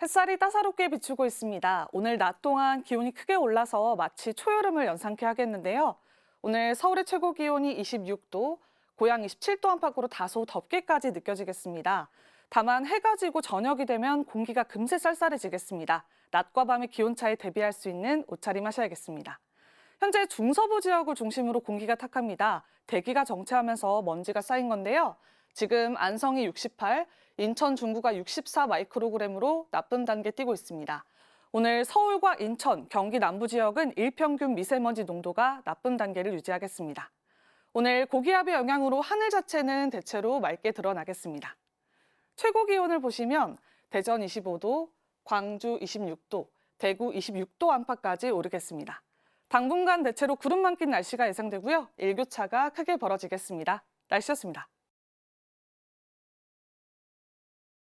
햇살이 따사롭게 비추고 있습니다. 오늘 낮 동안 기온이 크게 올라서 마치 초여름을 연상케 하겠는데요. 오늘 서울의 최고 기온이 26도, 고양 27도 안팎으로 다소 덥게까지 느껴지겠습니다. 다만 해가 지고 저녁이 되면 공기가 금세 쌀쌀해지겠습니다. 낮과 밤의 기온 차에 대비할 수 있는 옷차림 하셔야겠습니다. 현재 중서부 지역을 중심으로 공기가 탁합니다. 대기가 정체하면서 먼지가 쌓인 건데요. 지금 안성이 68, 인천 중구가 64 마이크로그램으로 나쁨 단계 뛰고 있습니다. 오늘 서울과 인천, 경기 남부 지역은 일평균 미세먼지 농도가 나쁨 단계를 유지하겠습니다. 오늘 고기압의 영향으로 하늘 자체는 대체로 맑게 드러나겠습니다. 최고 기온을 보시면 대전 25도, 광주 26도, 대구 26도 안팎까지 오르겠습니다. 당분간 대체로 구름만 낀 날씨가 예상되고요. 일교차가 크게 벌어지겠습니다. 날씨였습니다.